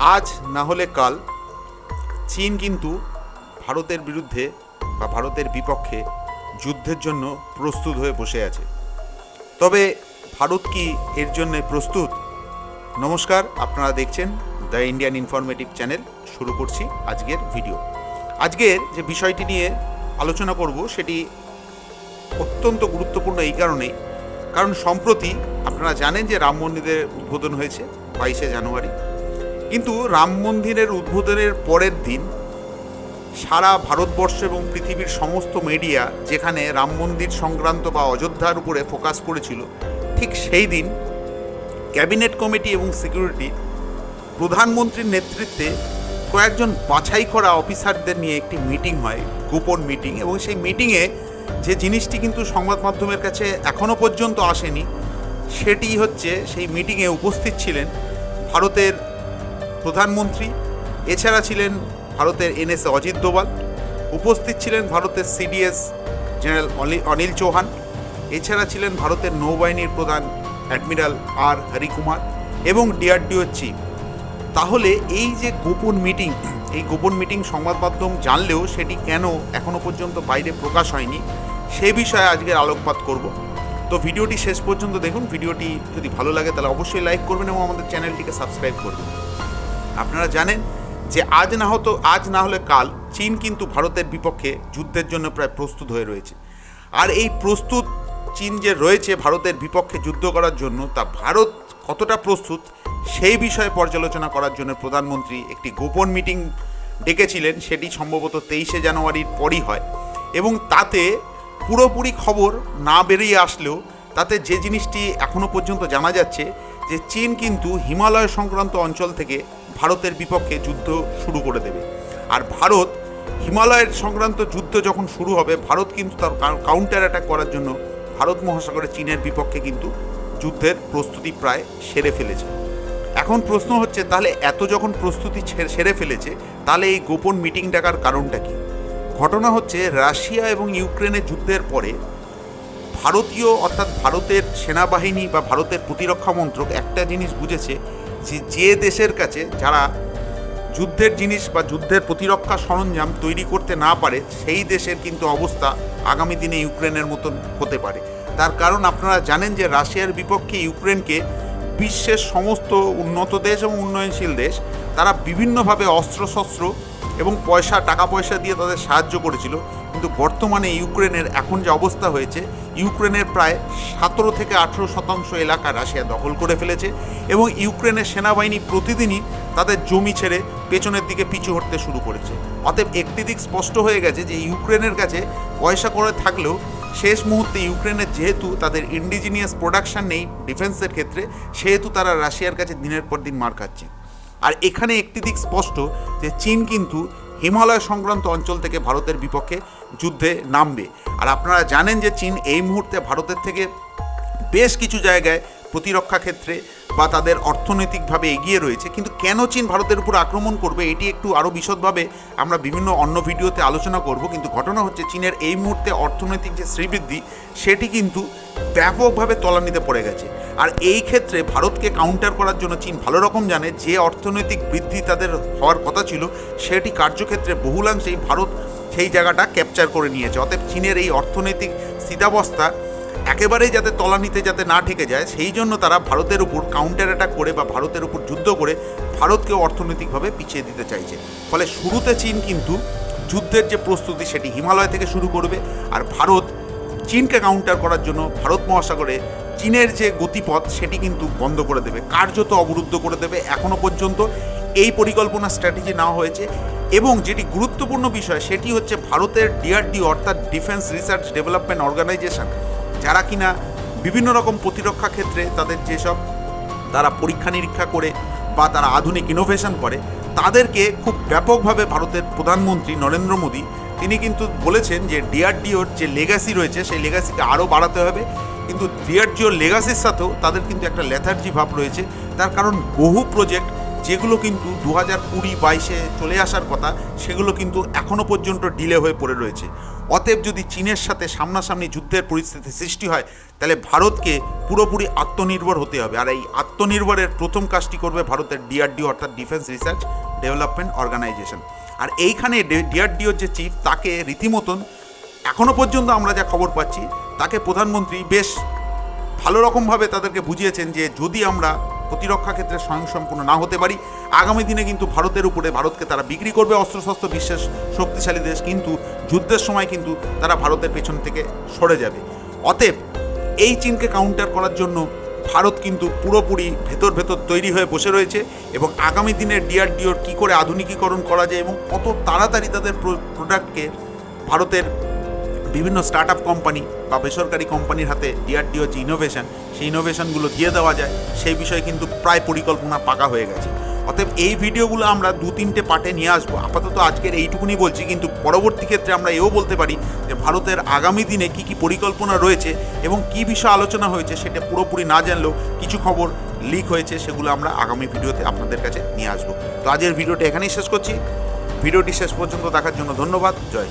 আজ না হলে কাল চীন কিন্তু ভারতের বিরুদ্ধে বা ভারতের বিপক্ষে যুদ্ধের জন্য প্রস্তুত হয়ে বসে আছে। তবে ভারত কি এর জন্য প্রস্তুত? নমস্কার, আপনারা দেখছেন দ্য ইন্ডিয়ান ইনফরমেটিভ চ্যানেল। শুরু করছি আজকের ভিডিও। আজকের যে বিষয়টি নিয়ে আলোচনা করব সেটি অত্যন্ত গুরুত্বপূর্ণ এই কারণেই। কারণ সম্প্রতি আপনারা জানেন যে রাম মন্দিরের উদ্বোধন হয়েছে বাইশে জানুয়ারি। কিন্তু রাম মন্দিরের উদ্বোধনের পরের দিন সারা ভারতবর্ষ এবং পৃথিবীর সমস্ত মিডিয়া যেখানে রাম মন্দির সংক্রান্ত বা অযোধ্যার উপরে ফোকাস করেছিল, ঠিক সেই দিন ক্যাবিনেট কমিটি এবং সিকিউরিটি প্রধানমন্ত্রীর নেতৃত্বে কয়েকজন বাছাই করা অফিসারদের নিয়ে একটি মিটিং হয়, গোপন মিটিং এবং সেই মিটিংয়ে যে জিনিসটি কিন্তু সংবাদ মাধ্যমের কাছে এখনও পর্যন্ত আসেনি সেটি হচ্ছে সেই মিটিংয়ে উপস্থিত ছিলেন ভারতের প্রধানমন্ত্রী, এছাড়া ছিলেন ভারতের এনএসএ অজিত দোভাল, উপস্থিত ছিলেন ভারতের সিডিএস জেনারেল অনিল চৌহান, এছাড়া ছিলেন ভারতের নৌবাহিনীর প্রধান অ্যাডমিরাল আর হরিকুমার এবং ডিআরডিও চিফ। তাহলে এই যে গোপন মিটিং, এই গোপন মিটিং সংবাদ মাধ্যম জানলেও সেটি কেন এখনও পর্যন্ত বাইরে প্রকাশ হয়নি, সে বিষয়ে আজকের আলোকপাত করব। তো ভিডিওটি শেষ পর্যন্ত দেখুন, ভিডিওটি যদি ভালো লাগে তাহলে অবশ্যই লাইক করবেন এবং আমাদের চ্যানেলটিকে সাবস্ক্রাইব করবেন। আপনারা জানেন যে আজ না হতো, আজ না হলে কাল চীন কিন্তু ভারতের বিপক্ষে যুদ্ধের জন্য প্রায় প্রস্তুত হয়ে রয়েছে। আর এই প্রস্তুত চীন যে রয়েছে ভারতের বিপক্ষে যুদ্ধ করার জন্য, তা ভারত কতটা প্রস্তুত সেই বিষয়ে পর্যালোচনা করার জন্য প্রধানমন্ত্রী একটি গোপন মিটিং ডেকেছিলেন, সেটি সম্ভবত তেইশে জানুয়ারির পরই হয়। এবং তাতে পুরোপুরি খবর না বেরিয়ে আসলেও, তাতে যে জিনিসটি এখনও পর্যন্ত জানা যাচ্ছে যে চীন কিন্তু হিমালয় সংক্রান্ত অঞ্চল থেকে ভারতের বিপক্ষে যুদ্ধ শুরু করে দেবে। আর ভারত, হিমালয়ের সংক্রান্ত যুদ্ধ যখন শুরু হবে, ভারত কিন্তু তার কাউন্টার অ্যাটাক করার জন্য ভারত মহাসাগরে চীনের বিপক্ষে কিন্তু যুদ্ধের প্রস্তুতি প্রায় সেরে ফেলেছে। এখন প্রশ্ন হচ্ছে, তাহলে এত যখন প্রস্তুতি সেরে ফেলেছে, তাহলে এই গোপন মিটিং ডাকার কারণটা কি? ঘটনা হচ্ছে, রাশিয়া এবং ইউক্রেনের যুদ্ধের পরে ভারতীয় অর্থাৎ ভারতের সেনাবাহিনী বা ভারতের প্রতিরক্ষা মন্ত্রক একটা জিনিস বুঝেছে যে যে দেশের কাছে যারা যুদ্ধের জিনিস বা যুদ্ধের প্রতিরক্ষা সরঞ্জাম তৈরি করতে না পারে, সেই দেশের কিন্তু অবস্থা আগামী দিনে ইউক্রেনের মতন হতে পারে। তার কারণ আপনারা জানেন যে রাশিয়ার বিপক্ষে ইউক্রেনকে বিশ্বের সমস্ত উন্নত দেশ এবং উন্নয়নশীল দেশ, তারা বিভিন্নভাবে অস্ত্রশস্ত্র এবং পয়সা, টাকা পয়সা দিয়ে তাদের সাহায্য করেছিল। কিন্তু বর্তমানে ইউক্রেনের এখন যে অবস্থা হয়েছে ইউক্রেনের প্রায় সতেরো থেকে আঠেরো শতাংশ এলাকা রাশিয়া দখল করে ফেলেছে এবং ইউক্রেনের সেনাবাহিনী প্রতিদিনই তাদের জমি ছেড়ে পেছনের দিকে পিছু হটতে শুরু করেছে। অতএব একটি দিক স্পষ্ট হয়ে গেছে যে ইউক্রেনের কাছে পয়সা করে থাকলেও শেষ মুহূর্তে ইউক্রেনের যেহেতু তাদের ইন্ডিজিনিয়াস প্রোডাকশন নেই ডিফেন্সের ক্ষেত্রে, সেহেতু তারা রাশিয়ার কাছে দিনের পর দিন মার খাচ্ছে। আর এখানে একটি দিক স্পষ্ট যে চীন কিন্তু হিমালয় সংক্রান্ত অঞ্চল থেকে ভারতের বিপক্ষে যুদ্ধে নামবে। আর আপনারা জানেন যে চীন এই মুহূর্তে ভারতের থেকে বেশ কিছু জায়গায় প্রতিরক্ষা ক্ষেত্রে বা তাদের অর্থনৈতিকভাবে এগিয়ে রয়েছে। কিন্তু কেন চীন ভারতের উপর আক্রমণ করবে এটি একটু আরও বিশদভাবে আমরা বিভিন্ন অন্য ভিডিওতে আলোচনা করব। কিন্তু ঘটনা হচ্ছে চীনের এই মুহূর্তে অর্থনৈতিক যে শ্রীবৃদ্ধি, সেটি কিন্তু ব্যাপকভাবে তলানিতে পড়ে গেছে। আর এই ক্ষেত্রে ভারতকে কাউন্টার করার জন্য চীন ভালো রকম জানে যে অর্থনৈতিক বৃদ্ধি তাদের হওয়ার কথা ছিল, সেটি কার্যক্ষেত্রে বহুলাংশেই ভারত সেই জায়গাটা ক্যাপচার করে নিয়েছে। অতএব চীনের এই অর্থনৈতিক স্থিতাবস্থা একেবারেই যাতে তলানিতে যাতে না ঠেকে যায়, সেই জন্য তারা ভারতের উপর কাউন্টার অ্যাটাক করে বা ভারতের উপর যুদ্ধ করে ভারতকে অর্থনৈতিকভাবে পিছিয়ে দিতে চাইছে। ফলে শুরুতে চীন কিন্তু যুদ্ধের যে প্রস্তুতি, সেটি হিমালয় থেকে শুরু করবে আর ভারত চীনকে কাউন্টার করার জন্য ভারত মহাসাগরে চীনের যে গতিপথ, সেটি কিন্তু বন্ধ করে দেবে। কার্যত অবরুদ্ধ করে দেবে এখনও পর্যন্ত। এই পরিকল্পনা স্ট্র্যাটেজি নেওয়া হয়েছে। এবং যেটি গুরুত্বপূর্ণ বিষয়, সেটি হচ্ছে ভারতের ডিআরডি অর্থাৎ ডিফেন্স রিসার্চ ডেভেলপমেন্ট অর্গানাইজেশন যারা কিনা বিভিন্ন রকম প্রতিরক্ষা ক্ষেত্রে তাদের যেসব তারা পরীক্ষা নিরীক্ষা করে বা তারা আধুনিক ইনোভেশন করে, তাদেরকে খুব ব্যাপকভাবে ভারতের প্রধানমন্ত্রী নরেন্দ্র মোদী, তিনি কিন্তু বলেছেন যে ডিআরডিওর যে লেগাসি রয়েছে, সেই লেগাসিকে আরও বাড়াতে হবে। কিন্তু ডিআরডিওর লেগাসির সাথেও তাদের কিন্তু একটা লেথার্জি ভাব রয়েছে। তার কারণ বহু প্রজেক্ট যেগুলো কিন্তু দু হাজার কুড়ি বাইশে চলে আসার কথা, সেগুলো কিন্তু এখনও পর্যন্ত ডিলে হয়ে পড়ে রয়েছে। অতএব যদি চীনের সাথে সামনাসামনি যুদ্ধের পরিস্থিতি সৃষ্টি হয়, তাহলে ভারতকে পুরোপুরি আত্মনির্ভর হতে হবে। আর এই আত্মনির্ভরের প্রথম কাজটি করবে ভারতের ডিআরডিও অর্থাৎ ডিফেন্স রিসার্চ ডেভেলপমেন্ট অর্গানাইজেশন আর এইখানে ডিআরডিওর যে চিফ তাকে রীতিমতন এখনও পর্যন্ত আমরা যা খবর পাচ্ছি, তাকে প্রধানমন্ত্রী বেশ ভালো রকমভাবে তাদেরকে বুঝিয়েছেন যে যদি আমরা প্রতিরক্ষা ক্ষেত্রে স্বয়ংসম্পূর্ণ না হতে পারি। আগামী দিনে কিন্তু ভারতের উপরে ভারতকে তারা বিক্রি করবে অস্ত্রশস্ত্র বিশ্বের শক্তিশালী দেশ কিন্তু যুদ্ধের সময় কিন্তু তারা ভারতের পেছন থেকে সরে যাবে। অতএব এই চীনকে কাউন্টার করার জন্য ভারত কিন্তু পুরোপুরি ভেতর ভেতর তৈরি হয়ে বসে রয়েছে এবং আগামী দিনে ডিআরডিওর কী করে আধুনিকীকরণ করা যায় এবং কত তাড়াতাড়ি তাদের প্রোডাক্টকে ভারতের বিভিন্ন স্টার্ট আপ কোম্পানি বা বেসরকারি কোম্পানির হাতে ডিআরডিও যে ইনোভেশন সেই ইনোভেশনগুলো দিয়ে দেওয়া যায়, সেই বিষয়ে কিন্তু প্রায় পরিকল্পনা পাকা হয়ে গেছে। অতএব এই ভিডিওগুলো আমরা দু তিনটে পার্টে নিয়ে আসব। আপাতত আজকের এইটুকুনি বলছি, কিন্তু পরবর্তী ক্ষেত্রে আমরা এও বলতে পারি যে ভারতের আগামী দিনে কি কি পরিকল্পনা রয়েছে এবং কি বিষয়ে আলোচনা হয়েছে সেটা পুরোপুরি না জানলেও কিছু খবর লিক হয়েছে, সেগুলো আমরা আগামী ভিডিওতে আপনাদের কাছে নিয়ে আসব। তো আজকের ভিডিওটা এখানেই শেষ করছি। ভিডিওটি শেষ পর্যন্ত দেখার জন্য ধন্যবাদ। জয়।